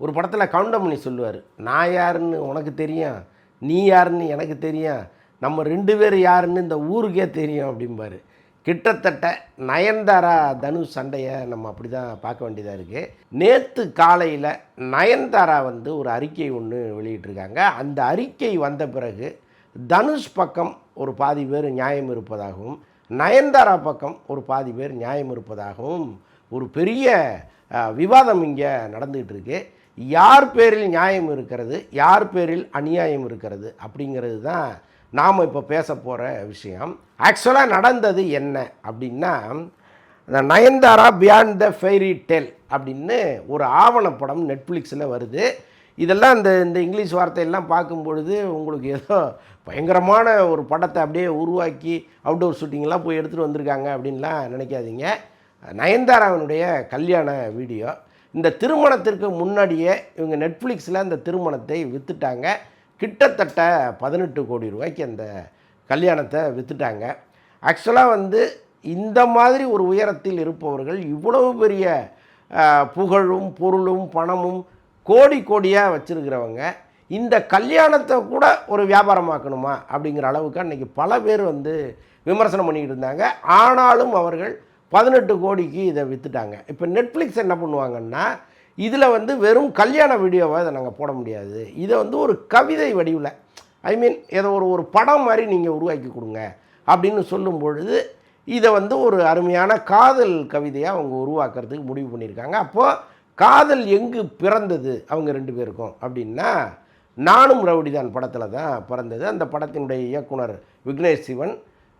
ஒரு படத்தில் கவுண்டமணி சொல்லுவார் நான் யாருன்னு உனக்கு தெரியும் நீ யாருன்னு எனக்கு தெரியும் நம்ம ரெண்டு பேர் யாருன்னு இந்த ஊருக்கே தெரியும் அப்படிம்பாரு. கிட்டத்தட்ட நயன்தாரா தனுஷ் சண்டையை நம்ம அப்படி தான் பார்க்க வேண்டியதாக இருக்குது நேற்று காலையில் நயன்தாரா வந்து ஒரு அறிக்கை ஒன்று வெளியிட்டிருக்காங்க. அந்த அறிக்கை வந்த பிறகு தனுஷ் பக்கம் ஒரு பாதி பேர் நியாயம் இருப்பதாகவும் நயன்தாரா பக்கம் ஒரு பாதி பேர் நியாயம் இருப்பதாகவும் ஒரு பெரிய விவாதம் இங்கே நடந்துகிட்டு இருக்குது யார் பேரில் நியாயம் இருக்கிறது யார் பேரில் அநியாயம் இருக்கிறது அப்படிங்கிறது தான் நாம் இப்போ பேச போகிற விஷயம். ஆக்சுவலாக நடந்தது என்ன அப்படின்னா இந்த Nayanthara beyond the fairy tale அப்படின்னு ஒரு ஆவணப்படம் நெட்ஃப்ளிக்ஸில் வருது. இதெல்லாம் இந்த இந்த இங்கிலீஷ் வார்த்தையெல்லாம் பார்க்கும் பொழுது உங்களுக்கு ஏதோ பயங்கரமான ஒரு படத்தை அப்படியே உருவாக்கி அவுட்டோர் ஷூட்டிங்லாம் போய் எடுத்துகிட்டு வந்திருக்காங்க அப்படின்லாம் நினைக்காதீங்க. நயன்தாராவினுடைய கல்யாண வீடியோ. இந்த திருமணத்திற்கு முன்னாடியே இவங்க நெட்ஃப்ளிக்ஸில் அந்த திருமணத்தை விற்றுட்டாங்க கிட்டத்தட்ட பதினெட்டு கோடி ரூபாய்க்கு அந்த கல்யாணத்தை விற்றுட்டாங்க ஆக்சுவலாக வந்து இந்த மாதிரி ஒரு உயரத்தில் இருப்பவர்கள் இவ்வளவு பெரிய புகழும் பொருளும் பணமும் கோடி கோடியாக வச்சுருக்கிறவங்க இந்த கல்யாணத்தை கூட ஒரு வியாபாரமாக்கணுமா அப்படிங்கிற அளவுக்கு அன்றைக்கி பல பேர் வந்து விமர்சனம் பண்ணிக்கிட்டு இருந்தாங்க. ஆனாலும் அவர்கள் பதினெட்டு கோடிக்கு இதை விற்றுட்டாங்க இப்போ நெட்ஃப்ளிக்ஸ் என்ன பண்ணுவாங்கன்னா இதில் வந்து வெறும் கல்யாண வீடியோவை இதை நாங்கள் போட முடியாது. இதை வந்து ஒரு கவிதை வடிவில் ஐ மீன் ஏதோ ஒரு ஒரு படம் மாதிரி நீங்கள் உருவாக்கி கொடுங்க அப்படின்னு சொல்லும் பொழுது இதை வந்து ஒரு அருமையான காதல் கவிதையாக அவங்க உருவாக்குறதுக்கு முடிவு பண்ணியிருக்காங்க. அப்போது காதல் எங்கு பிறந்தது அவங்க ரெண்டு பேருக்கும் அப்படின்னா நானும் ரவுடிதான் படத்தில் தான் பிறந்தது. அந்த படத்தினுடைய இயக்குனர் விக்னேஷ் சிவன்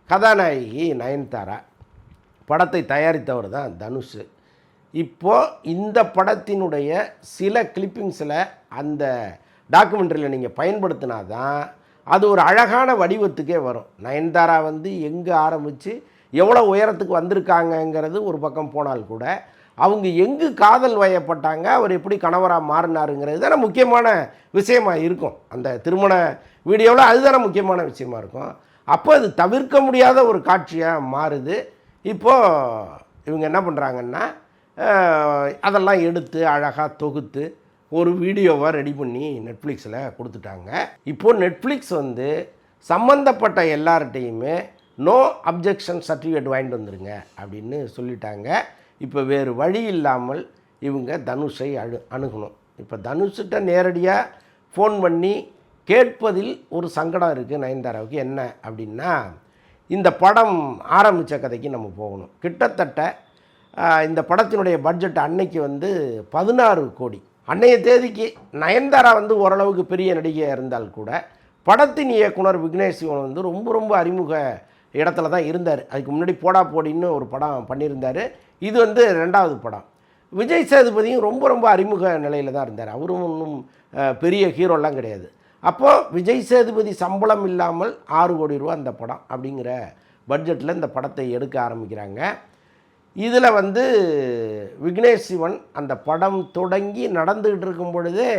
கதாநாயகி நயன்தாரா. படத்தை தயாரித்தவர் தான் தனுஷ். இப்போது இந்த படத்தினுடைய சில கிளிப்பிங்ஸில் அந்த டாக்குமெண்ட்ரியில் நீங்கள் பயன்படுத்தினா தான் அது ஒரு அழகான வடிவத்துக்கே வரும். நயன்தாரா வந்து எங்கே ஆரம்பித்து எவ்வளோ உயரத்துக்கு வந்திருக்காங்கங்கிறது ஒரு பக்கம் போனால் கூட அவங்க எங்கு காதல் வயப்பட்டாங்க அவர் எப்படி கணவராக மாறினாருங்கிறது தானே முக்கியமான விஷயமாக இருக்கும். அந்த திருமண வீடியோவில் அதுதானே முக்கியமான விஷயமா இருக்கும். அப்போ அது தவிர்க்க முடியாத ஒரு காட்சியாக மாறுது. இப்போது இவங்க என்ன பண்ணுறாங்கன்னா அதெல்லாம் எடுத்து அழகாக தொகுத்து ஒரு வீடியோவை ரெடி பண்ணி நெட்ஃப்ளிக்ஸில் கொடுத்துட்டாங்க. இப்போது நெட்ஃப்ளிக்ஸ் வந்து சம்மந்தப்பட்ட எல்லார்ட்டையுமே நோ அப்ஜெக்ஷன் சர்டிஃபிகேட் வாங்கிட்டு வந்துருங்க அப்படின்னு சொல்லிட்டாங்க. இப்போ வேறு வழி இல்லாமல் இவங்க தனுஷை அணு அணுகணும். இப்போ தனுஷ்கிட்ட நேரடியாக ஃபோன் பண்ணி கேட்பதில் ஒரு சங்கடம் இருக்குது நயன்தாராவுக்கு. என்ன அப்படின்னா இந்த படம் ஆரம்பித்த கதைக்கு நம்ம போகணும். கிட்டத்தட்ட இந்த படத்தினுடைய பட்ஜெட் அன்னைக்கு வந்து பதினாறு கோடி. அன்னைய தேதிக்கு நயன்தாரா வந்து ஓரளவுக்கு பெரிய நடிகையாக இருந்தால் கூட படத்தின் இயக்குனர் விக்னேஷ் சிவன் வந்து ரொம்ப ரொம்ப அறிமுக இடத்துல தான் இருந்தார். அதுக்கு முன்னாடி போடா போடின்னு ஒரு படம் பண்ணியிருந்தார். இது வந்து ரெண்டாவது படம். விஜய் சேதுபதியும் ரொம்ப ரொம்ப அறிமுக நிலையில் தான் இருந்தார். அவரும் ஒன்றும் பெரிய ஹீரோலாம் கிடையாது. அப்போது விஜய் சேதுபதி சம்பளம் இல்லாமல் ஆறு கோடி ரூபா அந்த படம் அப்படிங்கிற பட்ஜெட்டில் இந்த படத்தை எடுக்க ஆரம்பிக்கிறாங்க. இதில் வந்து விக்னேஷ் சிவன் அந்த படம் தொடங்கி நடந்துக்கிட்டு இருக்கும் பொழுதே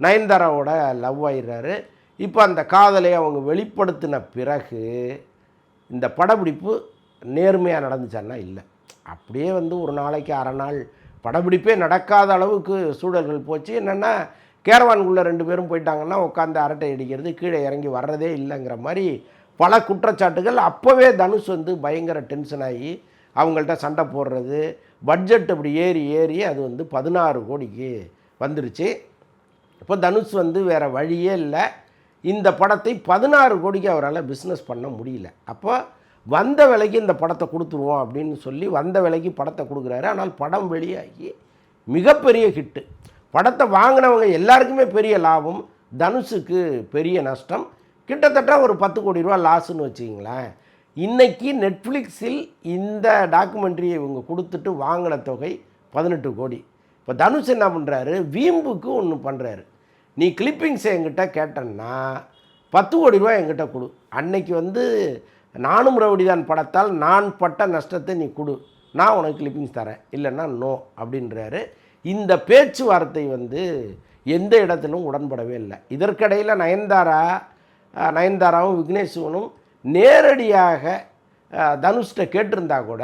நயன்தாராவோட லவ் ஆயிடுறாரு. இப்போ அந்த காதலை அவங்க வெளிப்படுத்தின பிறகு இந்த படப்பிடிப்பு நேர்மையாக நடந்துச்சான்னா இல்லை. அப்படியே வந்து ஒரு நாளைக்கு அரை நாள் படப்பிடிப்பே நடக்காத அளவுக்கு சூழல்கள் போச்சு. என்னென்னா கேரவான்குள்ளே ரெண்டு பேரும் போயிட்டாங்கன்னா உட்காந்து அரட்டை அடிக்கிறது கீழே இறங்கி வர்றதே இல்லைங்கிற மாதிரி பல குற்றச்சாட்டுகள். அப்போவே தனுஷ் வந்து பயங்கர டென்ஷன் ஆகி அவங்கள்ட்ட சண்டை போடுறது பட்ஜெட் அப்படி ஏறி ஏறி அது வந்து பதினாறு கோடிக்கு வந்துருச்சு. இப்போ தனுஷ் வந்து வேறு வழியே இல்லை. இந்த படத்தை பதினாறு கோடிக்கு அவரால் பிஸ்னஸ் பண்ண முடியல. அப்போ வந்த விலைக்கு இந்த படத்தை கொடுத்துருவோம் அப்படின்னு சொல்லி வந்த விலைக்கு படத்தை கொடுக்குறாரு. ஆனால் படம் வெளியாகி மிகப்பெரிய ஹிட்டு படத்தை வாங்கினவங்க எல்லாருக்குமே பெரிய லாபம் தனுஷுக்கு பெரிய நஷ்டம். கிட்டத்தட்ட ஒரு பத்து கோடி ரூபா லாஸ்ன்னு வச்சிங்களேன் இன்றைக்கி நெட்ஃப்ளிக்ஸில் இந்த டாக்குமெண்ட்ரியை இவங்க கொடுத்துட்டு வாங்கின தொகை பதினெட்டு கோடி. இப்போ தனுஷ் என்ன பண்ணுறாரு வீம்புக்கு ஒன்று பண்ணுறாரு நீ கிளிப்பிங்ஸ் என்கிட்ட கேட்டேன்னா பத்து கோடி ரூபா என்கிட்ட கொடு. அன்னைக்கு வந்து நானும் ரவுடிதான் படத்தால் நான் பட்ட நஷ்டத்தை நீ கொடு. நான் உனக்கு கிளிப்பிங்ஸ் தரேன். இல்லைன்னா நோ அப்படின்றாரு. இந்த பேச்சுவார்த்தை வந்து எந்த இடத்திலும் உடன்படவே இல்லை. இதற்கிடையில் நயன்தாரா நயன்தாராவும் விக்னேஷ்வனும் நேரடியாக தனுஷ்ட தனுஷ்கிட்ட கேட்டிருந்தா கூட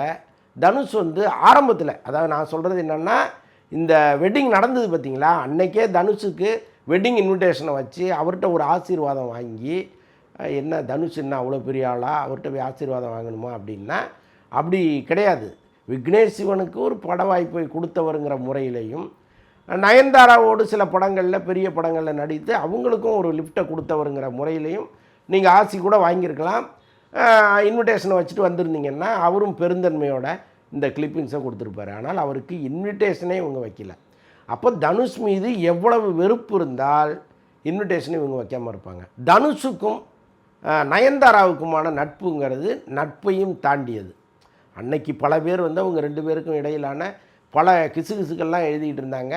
தனுஷ் வந்து ஆரம்பத்தில் அதாவது நான் சொல்கிறது என்னென்னா இந்த வெட்டிங் நடந்தது பார்த்தீங்களா அன்னைக்கே தனுஷுக்கு வெட்டிங் இன்விடேஷனை வச்சு அவர்கிட்ட ஒரு ஆசீர்வாதம் வாங்கி என்ன தனுஷ் என்ன அவ்வளோ பெரிய ஆளா? அவர்கிட்ட போய் ஆசீர்வாதம் வாங்கணுமா அப்படின்னா அப்படி கிடையாது. விக்னேஷ் சிவனுக்கு ஒரு பட வாய்ப்பை கொடுத்தவருங்கிற முறையிலையும் நயன்தாராவோடு சில படங்களில் பெரிய படங்களில் நடித்து அவங்களுக்கும் ஒரு லிஃப்ட்டை கொடுத்தவருங்கிற முறையிலையும் நீங்கள் ஆசி கூட வாங்கியிருக்கலாம். இன்விடேஷனை வச்சுட்டு வந்திருந்தீங்கன்னா அவரும் பெருந்தன்மையோட இந்த கிளிப்பிங்ஸை கொடுத்துருப்பாரு. ஆனால் அவருக்கு இன்விடேஷனே இவங்க வைக்கல. அப்போ தனுஷ் மீது எவ்வளவு வெறுப்பு இருந்தால் இன்விடேஷனை இவங்க வைக்காமல் இருப்பாங்க. தனுஷுக்கும் நயன்தாராவுக்குமான நட்புங்கிறது நட்பையும் தாண்டியது. அன்னைக்கு பல பேர் வந்து அவங்க ரெண்டு பேருக்கும் இடையிலான பல கிசுகிசுக்கள்லாம் எழுதிட்டு இருந்தாங்க.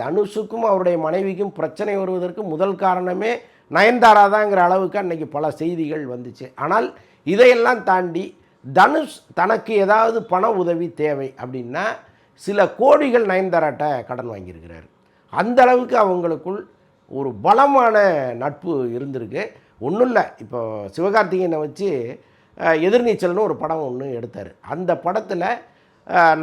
தனுஷுக்கும் அவருடைய மனைவிக்கும் பிரச்சனை வருவதற்கு முதல் காரணமே நயன்தாரா தாங்கிற அளவுக்கு அன்னைக்கு பல செய்திகள் வந்துச்சு. ஆனால் இதையெல்லாம் தாண்டி தனுஷ் தனக்கு ஏதாவது பண உதவி தேவை அப்படின்னா சில கோடிகள் நயன்தாராட்ட கடன் வாங்கியிருக்கிறார். அந்த அளவுக்கு அவங்களுக்குள் ஒரு பலமான நட்பு இருந்திருக்கு. ஒன்றும் இல்லை இப்போ சிவகார்த்திகேயனை வச்சு எதிர்நீச்சல்னு ஒரு படம் ஒன்று எடுத்தார். அந்த படத்தில்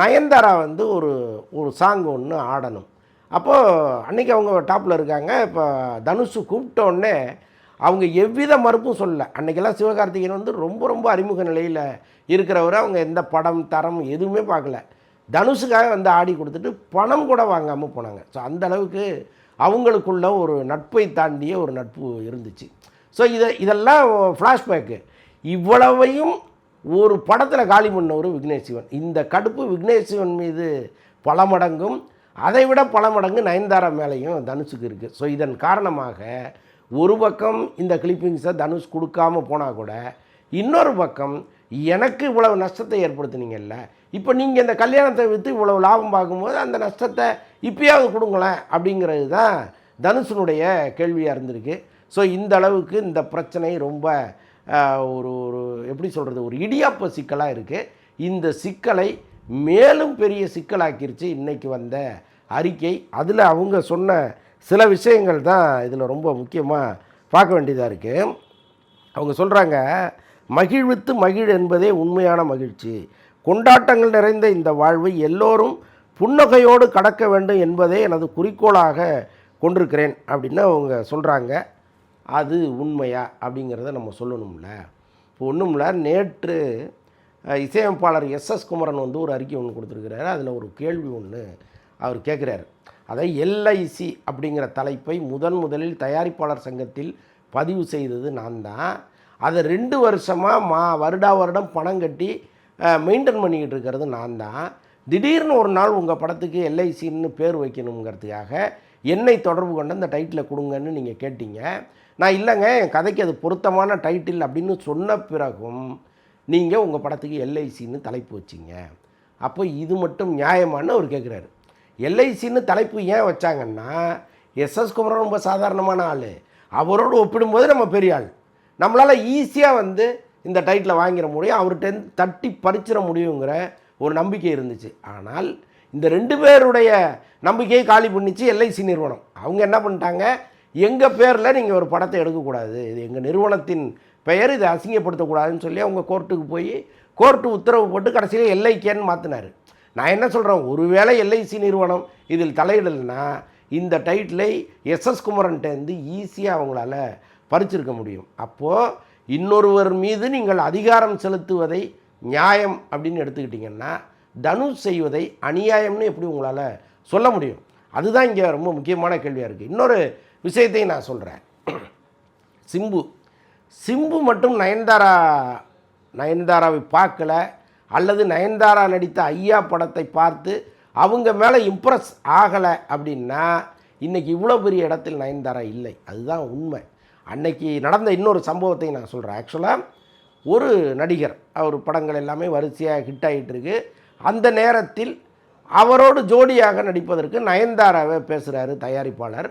நயன்தாரா வந்து ஒரு ஒரு சாங் ஒன்று ஆடணும். அப்போது அன்றைக்கி அவங்க டாப்பில் இருக்காங்க. இப்போ தனுஷு கூப்பிட்டோடனே அவங்க எவ்வித மறுப்பும் சொல்லலை. அன்றைக்கெல்லாம் சிவகார்த்திகேயன் வந்து ரொம்ப ரொம்ப அறிமுக நிலையில் இருக்கிறவர். அவங்க எந்த படம் தரம் எதுவுமே பார்க்கல. தனுஷுக்காக வந்து ஆடி கொடுத்துட்டு பணம் கூட வாங்காமல் போனாங்க. ஸோ அந்த அளவுக்கு அவங்களுக்குள்ள ஒரு நட்பை தாண்டிய ஒரு நட்பு இருந்துச்சு. ஸோ இதை இதெல்லாம் ஃப்ளாஷ்பேக்கு இவ்வளவையும் ஒரு படத்தில் காலி பண்ணவர் விக்னேஷ் சிவன் இந்த கடுப்பு விக்னேஷ் சிவன் மீது பல மடங்கும் அதை விட பல மடங்கு நயன்தாரா மேலேயும் தனுஷுக்கு இருக்குது ஸோ இதன் காரணமாக ஒரு பக்கம் இந்த கிளிப்பிங்ஸை தனுஷ் கொடுக்காம போனால் கூட இன்னொரு பக்கம் எனக்கு இவ்வளவு நஷ்டத்தை ஏற்படுத்துனீங்கல்ல இப்போ நீங்கள் இந்த கல்யாணத்தை விற்று இவ்வளவு லாபம் பார்க்கும்போது அந்த நஷ்டத்தை இப்பயாவது கொடுங்களேன் அப்படிங்கிறது தான் தனுஷனுடைய கேள்வியாக இருந்திருக்கு. ஸோ இந்த அளவுக்கு இந்த பிரச்சனை ரொம்ப ஒரு ஒரு எப்படி சொல்கிறது ஒரு இடியாப்ப சிக்கலாக இருக்குது இந்த சிக்கலை மேலும் பெரிய சிக்கலாக்கிருச்சு இன்றைக்கி வந்த அறிக்கை. அதில் அவங்க சொன்ன சில விஷயங்கள் தான் இதில் ரொம்ப முக்கியமாக பார்க்க வேண்டியதாக இருக்குது அவங்க சொல்கிறாங்க மகிழ்வித்து மகிழ் என்பதே உண்மையான மகிழ்ச்சி. கொண்டாட்டங்கள் நிறைந்த இந்த வாழ்வை எல்லோரும் புன்னகையோடு கடக்க வேண்டும் என்பதே எனது குறிக்கோளாக கொண்டிருக்கிறேன் அப்படின்னு அவங்க சொல்கிறாங்க அது உண்மையா அப்படிங்கிறத நம்ம சொல்லணும்ல. இப்போ ஒன்றும்ல நேற்று இசையமைப்பாளர் இசையமைப்பாளர் எஸ்எஸ் குமரன் வந்து ஒரு அறிக்கை ஒன்று கொடுத்துருக்கிறாரு. அதில் ஒரு கேள்வி ஒன்று அவர் கேட்குறாரு அதை எல்ஐசி அப்படிங்கிற தலைப்பை முதன் முதலில் தயாரிப்பாளர் சங்கத்தில் பதிவு செய்தது நான் தான். அதை ரெண்டு வருஷமாக மா வருடா வருடம் பணம் கட்டி மெயின்டைன் பண்ணிக்கிட்டு இருக்கிறது நான் தான். திடீர்னு ஒரு நாள் உங்கள் படத்துக்கு எல்ஐசின்னு பேர் வைக்கணுங்கிறதுக்காக என்னை தொடர்பு கொண்டு அந்த டைட்டிலை கொடுங்கன்னு நீங்கள் கேட்டீங்க. நான் இல்லைங்க என் கதைக்கு அது பொருத்தமான டைட்டில் அப்படின்னு சொன்ன பிறகும் நீங்கள் உங்கள் படத்துக்கு எல்ஐசின்னு தலைப்பு வச்சிங்க. அப்போ இது மட்டும் நியாயமான்னு அவர் கேட்குறாரு எல்ஐசின்னு தலைப்பு ஏன் வச்சாங்கன்னா எஸ்எஸ் குமரன் ரொம்ப சாதாரணமான ஆள். அவரோடு ஒப்பிடும்போது நம்ம பெரிய ஆள். நம்மளால் ஈஸியாக வந்து இந்த டைட்டிலை வாங்கிட முடியும் அவர்கிட்ட தட்டி பறிச்சிட முடியுங்கிற ஒரு நம்பிக்கை இருந்துச்சு. ஆனால் இந்த ரெண்டு பேருடைய நம்பிக்கையை காலி பண்ணிச்சு எல்ஐசி நிறுவனம். அவங்க என்ன பண்ணிட்டாங்க? எங்கள் பேரில் நீங்கள் ஒரு படத்தை எடுக்கக்கூடாது. இது எங்கள் நிறுவனத்தின் பெயர் இதை அசிங்கப்படுத்தக்கூடாதுன்னு சொல்லி அவங்க கோர்ட்டுக்கு போய் கோர்ட்டு உத்தரவு போட்டு கடைசியில் எல்ஐகேன்னு மாற்றினார் நான் என்ன சொல்கிறேன் ஒருவேளை எல்ஐசி நிறுவனம் இதில் தலையிடலைன்னா இந்த டைட்டிலை எஸ்எஸ் குமரன்ட்டேருந்து ஈஸியாக அவங்களால பறிச்சிருக்க முடியும். அப்போது இன்னொருவர் மீது நீங்கள் அதிகாரம் செலுத்துவதை நியாயம் அப்படின்னு எடுத்துக்கிட்டிங்கன்னா தனுஷ் செய்வதை அநியாயம்னு எப்படி உங்களால் சொல்ல முடியும்? அதுதான் இங்கே ரொம்ப முக்கியமான கேள்வியாக இருக்குது இன்னொரு விஷயத்தையும் நான் சொல்கிறேன் சிம்பு. சிம்பு மட்டும் நயன்தாரா நயன்தாராவை பார்க்கல அல்லது நயன்தாரா நடித்த ஐயா படத்தை பார்த்து அவங்க மேலே இம்ப்ரெஸ் ஆகலை அப்படின்னா இன்றைக்கி இவ்வளோ பெரிய இடத்தில் நயன்தாரா இல்லை. அதுதான் உண்மை. அன்னைக்கு நடந்த இன்னொரு சம்பவத்தை நான் சொல்கிறேன் ஆக்சுவலாக ஒரு நடிகர் அவர் படங்கள் எல்லாமே வரிசையாக ஹிட் ஆகிட்டுருக்கு அந்த நேரத்தில் அவரோடு ஜோடியாக நடிப்பதற்கு நயன்தாராவை பேசுகிறாரு தயாரிப்பாளர்.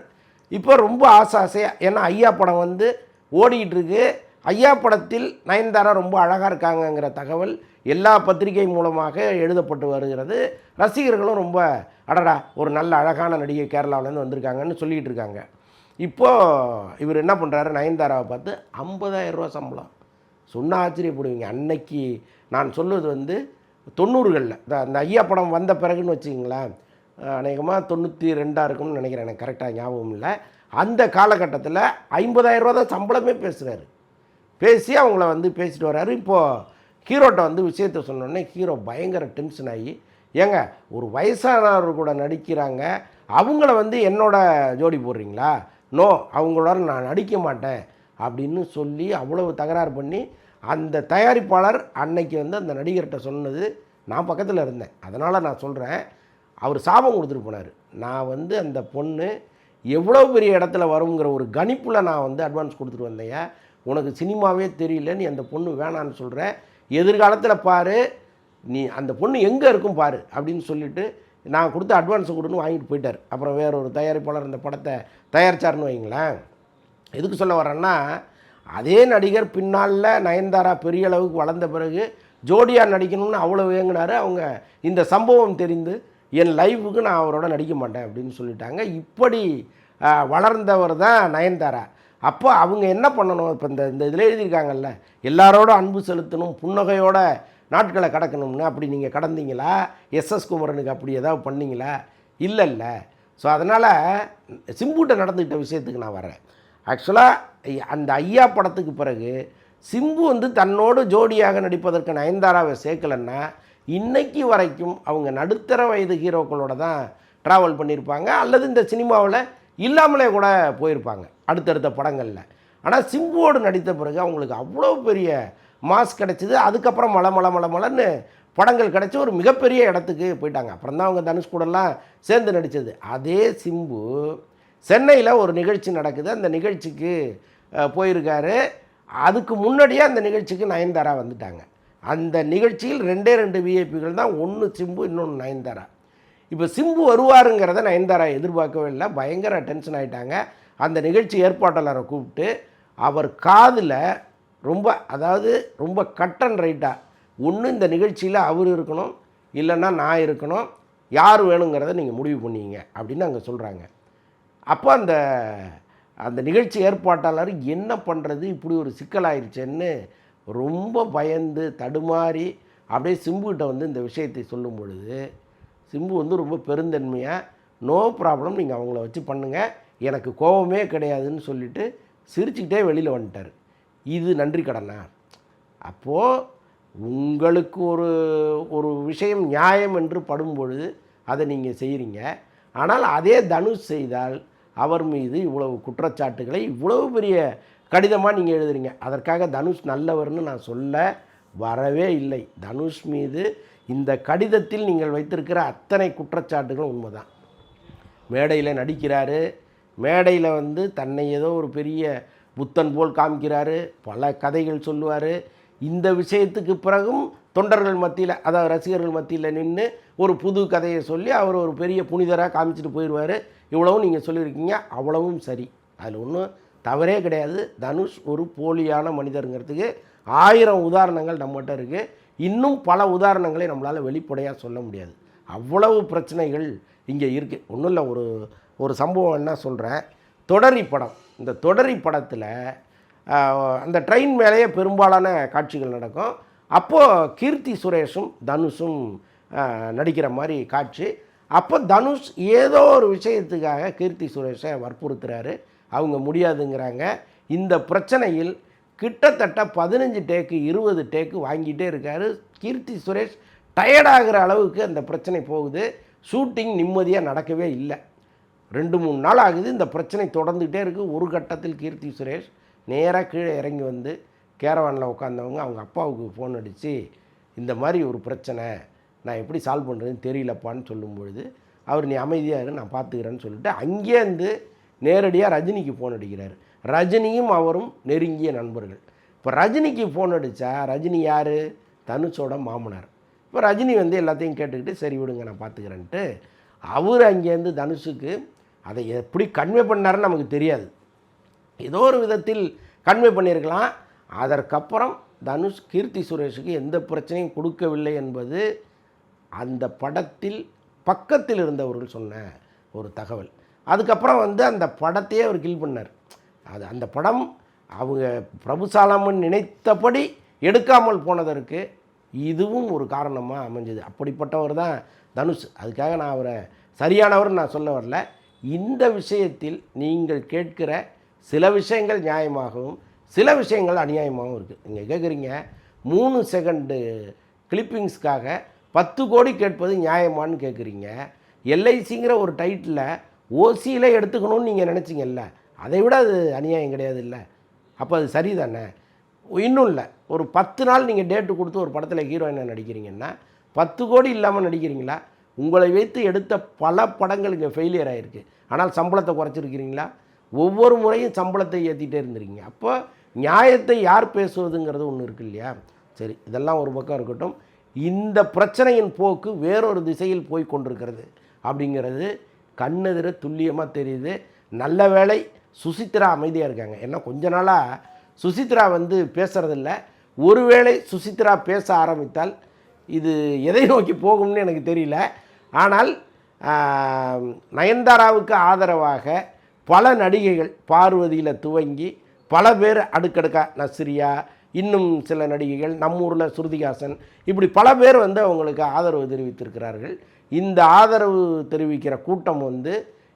இப்போ ரொம்ப ஆசை ஆசையாக ஏன்னா ஐயா படம் வந்து ஓடிக்கிட்டு இருக்கு ஐயா படத்தில் நயன்தாரா ரொம்ப அழகாக இருக்காங்கங்கிற தகவல் எல்லா பத்திரிகை மூலமாக எழுதப்பட்டு வருகிறது. ரசிகர்களும் ரொம்ப அடடா ஒரு நல்ல அழகான நடிகை கேரளாவிலேருந்து வந்திருக்காங்கன்னு சொல்லிகிட்டு இருக்காங்க. இப்போது இவர் என்ன பண்ணுறாரு நயன்தாராவை பார்த்து 50000 ரூபா சம்பளம். சொன்னால் ஆச்சரியப்படுவீங்க. அன்னைக்கு நான் சொல்லுவது வந்து தொண்ணூறுகளில். இந்த அந்த ஐயா படம் வந்த பிறகுன்னு வச்சுக்கிங்களேன். அநேகமாக தொண்ணூற்றி ரெண்டாக இருக்கும்னு நினைக்கிறேன். எனக்கு கரெக்டாக ஞாபகம் இல்லை. அந்த காலகட்டத்தில் ஐம்பதாயிரம் ரூபா தான் சம்பளமே பேசுகிறார் பேசி அவங்கள வந்து பேசிட்டு வர்றாரு. இப்போது ஹீரோட்ட வந்து விஷயத்த சொன்னோடனே ஹீரோ பயங்கர டென்ஷன் ஆகி ஏங்க ஒரு வயசானவர் கூட நடிக்கிறாங்க. அவங்கள வந்து என்னோட ஜோடி போடுறீங்களா? நோ அவங்களோட நான் நடிக்க மாட்டேன் அப்படின்னு சொல்லி அவ்வளவு தகராறு பண்ணி அந்த தயாரிப்பாளர் அன்னைக்கு வந்து அந்த நடிகர்கிட்ட சொன்னது நான் பக்கத்தில் இருந்தேன். அதனால் நான் சொல்கிறேன் அவர் சாபம் கொடுத்துட்டு போனார். நான் வந்து அந்த பொண்ணு எவ்வளோ பெரிய இடத்துல வருங்கிற ஒரு கணிப்பில் நான் வந்து அட்வான்ஸ் கொடுத்துட்டு வந்தேயா உனக்கு சினிமாவே தெரியல நீ அந்த பொண்ணு வேணான்னு சொல்கிற எதிர்காலத்தில் பாரு நீ அந்த பொண்ணு எங்கே இருக்கும் பாரு அப்படின்னு சொல்லிட்டு நான் கொடுத்த அட்வான்ஸை கொடுன்னு வாங்கிட்டு போயிட்டார். அப்புறம் வேற ஒரு தயாரிப்பாளர் இந்த படத்தை தயாரிச்சாருன்னு வைங்களேன் எதுக்கு சொல்ல வரேன்னா அதே நடிகர் பின்னால் நயன்தாரா பெரிய அளவுக்கு வளர்ந்த பிறகு ஜோடியாக நடிக்கணும்னு அவ்வளோ வேங்கினார் அவங்க இந்த சம்பவம் தெரிந்து என் லைஃபுக்கு நான் அவரோட நடிக்க மாட்டேன் அப்படின்னு சொல்லிட்டாங்க. இப்படி வளர்ந்தவர் தான் நயன்தாரா. அப்போ அவங்க என்ன பண்ணணும்? இப்போ இந்த இந்த இதில் எழுதியிருக்காங்கல்ல எல்லாரோட அன்பு செலுத்தணும் புன்னகையோட நாட்களை கடக்கணும்னு அப்படி நீங்கள் கடந்தீங்களா? எஸ்எஸ் குமரனுக்கு அப்படி ஏதாவது பண்ணீங்களா? இல்லை இல்லை. ஸோ அதனால் சிம்புட்ட நடந்துக்கிட்ட விஷயத்துக்கு நான் வரேன். ஆக்சுவலாக அந்த ஐயா படத்துக்கு பிறகு சிம்பு வந்து தன்னோடு ஜோடியாக நடிப்பதற்கு நயன்தாராவை சேர்க்கலன்னா இன்னைக்கு வரைக்கும் அவங்க நடுத்தர வயது ஹீரோக்களோட தான் ட்ராவல் பண்ணியிருப்பாங்க. அல்லது இந்த சினிமாவில் இல்லாமலே கூட போயிருப்பாங்க அடுத்தடுத்த படங்களில். ஆனால் சிம்புவோடு நடித்த பிறகு அவங்களுக்கு அவ்வளோ பெரிய மாஸ் கிடச்சிது. அதுக்கப்புறம் மலை மலை மலை மலைன்னு படங்கள் கிடச்சி ஒரு மிகப்பெரிய இடத்துக்கு போயிட்டாங்க. அப்புறம் தான் அவங்க தனுஷ் கூடலாம் சேர்ந்து நடித்தது அதே சிம்பு சென்னையில் ஒரு நிகழ்ச்சி நடக்குது. அந்த நிகழ்ச்சிக்கு போயிருக்காரு. அதுக்கு முன்னாடியே அந்த நிகழ்ச்சிக்கு நயன்தாரா வந்துட்டாங்க. அந்த நிகழ்ச்சியில் ரெண்டே ரெண்டு விஐபிகள் தான் ஒன்று சிம்பு இன்னொன்று நயன்தாரா. இப்போ சிம்பு வருவாருங்கிறத நயன்தாரா எதிர்பார்க்கவே இல்லை. பயங்கர டென்ஷன் ஆகிட்டாங்க அந்த நிகழ்ச்சி ஏற்பாட்டாளரை கூப்பிட்டு அவர் காதில் ரொம்ப அதாவது ரொம்ப கட் அண்ட் ரைட்டாக ஒன்று இந்த நிகழ்ச்சியில் அவர் இருக்கணும் இல்லைன்னா நான் இருக்கணும் யார் வேணுங்கிறத நீங்கள் முடிவு பண்ணிங்க அப்படின்னு அங்கே சொல்கிறாங்க அப்போ அந்த அந்த நிகழ்ச்சி ஏற்பாட்டாளர் என்ன பண்ணுறது இப்படி ஒரு சிக்கலாயிருச்சேன்னு ரொம்ப பயந்து தடுமாறி அப்படியே சிம்புகிட்ட வந்து இந்த விஷயத்தை சொல்லும் பொழுது சிம்பு வந்து ரொம்ப பெருந்தன்மையாக நோ ப்ராப்ளம் நீங்கள் அவங்கள வச்சு பண்ணுங்கள் எனக்கு கோபமே கிடையாதுன்னு சொல்லிட்டு சிரிச்சுக்கிட்டே வெளியில் வந்துட்டார். இது நன்றி கடனா? அப்போது உங்களுக்கு ஒரு ஒரு விஷயம் நியாயம் என்று படும்பொழுது அதை நீங்கள் செய்கிறீங்க ஆனால் அதே தனுஷ் செய்தால் அவர் மீது இவ்வளவு குற்றச்சாட்டுகளை இவ்வளவு பெரிய கடிதமாக நீங்கள் எழுதுறீங்க. அதற்காக தனுஷ் நல்லவர்னு நான் சொல்ல வரவே இல்லை. தனுஷ் மீது இந்த கடிதத்தில் நீங்கள் வைத்திருக்கிற அத்தனை குற்றச்சாட்டுகளும் உண்மைதான். மேடையில் நடிக்கிறாரு. மேடையில் வந்து தன்னை ஏதோ ஒரு பெரிய புத்தன் போல் காமிக்கிறாரு. பல கதைகள் சொல்லுவார். இந்த விஷயத்துக்கு பிறகும் தொண்டர்கள் மத்தியில் அதாவது ரசிகர்கள் மத்தியில் நின்று ஒரு புது கதையை சொல்லி அவர் ஒரு பெரிய புனிதராக காமிச்சிட்டு போயிடுவார். இவ்வளவும் நீங்கள் சொல்லியிருக்கீங்க. அவ்வளவும் சரி. அதில் ஒன்றும் தவறே கிடையாது. தனுஷ் ஒரு போலியான மனிதருங்கிறதுக்கு ஆயிரம் உதாரணங்கள் நம்மகிட்ட இருக்குது இன்னும் பல உதாரணங்களை நம்மளால் வெளிப்படையாக சொல்ல முடியாது. அவ்வளவு பிரச்சனைகள் இங்கே இருக்குது ஒன்றும் இல்லை ஒரு ஒரு சம்பவம் என்ன சொல்கிறேன் தொடரி படம். இந்த தொடரி படத்தில் அந்த ட்ரெயின் மேலேயே பெரும்பாலான காட்சிகள் நடக்கும். அப்போது கீர்த்தி சுரேஷும் தனுஷும் நடிக்கிற மாதிரி காட்சி. அப்போ தனுஷ் ஏதோ ஒரு விஷயத்துக்காக கீர்த்தி சுரேஷை வற்புறுத்துறாரு. அவங்க முடியாதுங்கிறாங்க. இந்த பிரச்சனையில் கிட்டத்தட்ட பதினஞ்சு டேக்கு இருபது டேக்கு வாங்கிட்டே இருக்காரு. கீர்த்தி சுரேஷ் டயர்டாகிற அளவுக்கு அந்த பிரச்சனை போகுது. ஷூட்டிங் நிம்மதியாக நடக்கவே இல்லை. ரெண்டு மூணு நாள் ஆகுது. இந்த பிரச்சனை தொடர்ந்துகிட்டே இருக்குது ஒரு கட்டத்தில் கீர்த்தி சுரேஷ் நேராக கீழே இறங்கி வந்து கேரவானில் உட்காந்தவங்க அவங்க அப்பாவுக்கு ஃபோன் அடித்து இந்த மாதிரி ஒரு பிரச்சனை நான் எப்படி சால்வ் பண்ணுறதுன்னு தெரியலப்பான்னு சொல்லும் பொழுது அவர் நீ அமைதியாக இரு நான் பார்த்துக்கிறேன்னு சொல்லிட்டு அங்கேருந்து நேரடியாக ரஜினிக்கு ஃபோன் அடிக்கிறார். ரஜினியும் அவரும் நெருங்கிய நண்பர்கள். இப்போ ரஜினிக்கு ஃபோன் அடித்தா ரஜினி யார்? தனுஷோட மாமனார். இப்போ ரஜினி வந்து எல்லாத்தையும் கேட்டுக்கிட்டு சரி விடுங்க நான் பார்த்துக்கிறேன்ட்டு. அவர் அங்கேருந்து தனுஷுக்கு அதை எப்படி கன்வே பண்ணாருன்னு நமக்கு தெரியாது. ஏதோ ஒரு விதத்தில் கன்வே பண்ணியிருக்கலாம். அதற்கப்புறம் தனுஷ் கீர்த்தி சுரேஷுக்கு எந்த பிரச்சனையும் கொடுக்கவில்லை என்பது அந்த படத்தில் பக்கத்தில் இருந்தவர்கள் சொன்ன ஒரு தகவல். அதுக்கப்புறம் வந்து அந்த படத்தையே அவர் கில் பண்ணார். அது அந்த படம் அவங்க பிரபுசாலமன் நினைத்தபடி எடுக்காமல் போனதற்கு இதுவும் ஒரு காரணமாக அமைஞ்சது. அப்படிப்பட்டவர் தான் தனுஷ். அதுக்காக நான் அவரை சரியானவர் நான் சொல்ல வரல. இந்த விஷயத்தில் நீங்கள் கேட்கிற சில விஷயங்கள் நியாயமாகவும் சில விஷயங்கள் அநியாயமாகவும் இருக்குது நீங்கள் கேட்குறீங்க மூணு செகண்டு கிளிப்பிங்ஸ்க்காக பத்து கோடி கேட்பது நியாயமான்னு கேட்குறீங்க எல்ஐசிங்கிற ஒரு டைட்டில் ஓசியில் எடுத்துக்கணும்னு நீங்கள் நினச்சிங்கல்ல? அதை விட அது அநியாயம் கிடையாது இல்லை? அப்போ அது சரி தானே இன்னும் இல்லை. ஒரு பத்து நாள் நீங்கள் டேட்டு கொடுத்து ஒரு படத்தில் ஹீரோயினாக நடிக்கிறீங்கன்னா பத்து கோடி இல்லாமல் நடிக்கிறீங்களா? உங்களை வைத்து எடுத்த பல படங்கள் இங்கே ஃபெயிலியர் ஆகிருக்கு ஆனால் சம்பளத்தை குறைச்சிருக்கிறீங்களா? ஒவ்வொரு முறையும் சம்பளத்தை ஏற்றிட்டே இருந்திருக்கீங்க. அப்போ நியாயத்தை யார் பேசுவதுங்கிறது ஒன்று இருக்கு இல்லையா? சரி இதெல்லாம் ஒரு பக்கம் இருக்கட்டும். இந்த பிரச்சனையின் போக்கு வேறொரு திசையில் போய் கொண்டிருக்கிறது அப்படிங்கிறது கண்ணெதிர துல்லியமாக தெரியுது. நல்ல வேளை சுசித்ரா அமைதியாக இருக்காங்க. ஏன்னா கொஞ்ச நாளாக சுசித்ரா வந்து பேசுகிறதில்ல ஒருவேளை சுசித்ரா பேச ஆரம்பித்தால் இது எதை நோக்கி போகும்னு எனக்கு தெரியல. ஆனால் நயன்தாராவுக்கு ஆதரவாக பல நடிகைகள் பார்வதியில் துவங்கி பல பேர் அடுக்கடுக்கா நஸ்ரியா இன்னும் சில நடிகைகள் நம்ம ஊரில் இப்படி பல பேர் வந்து அவங்களுக்கு ஆதரவு தெரிவித்திருக்கிறார்கள். இந்த ஆதரவு தெரிவிக்கிற கூட்டம் வந்து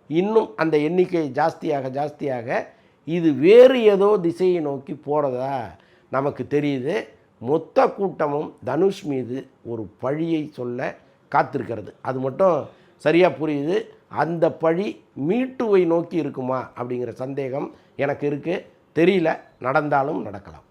இன்னும் அந்த எண்ணிக்கை ஜாஸ்தியாக ஜாஸ்தியாக இது வேறு ஏதோ திசையை நோக்கி போகிறதா நமக்கு தெரியுது. மொத்த கூட்டமும் தனுஷ் மீது ஒரு பழியை சொல்ல காத்திருக்கிறது. அது மட்டும் சரியாக புரியுது. அந்த பழி மீட்டுவை நோக்கி இருக்குமா அப்படிங்கிற சந்தேகம் எனக்கு இருக்குது தெரியல. நடந்தாலும் நடக்கலாம்.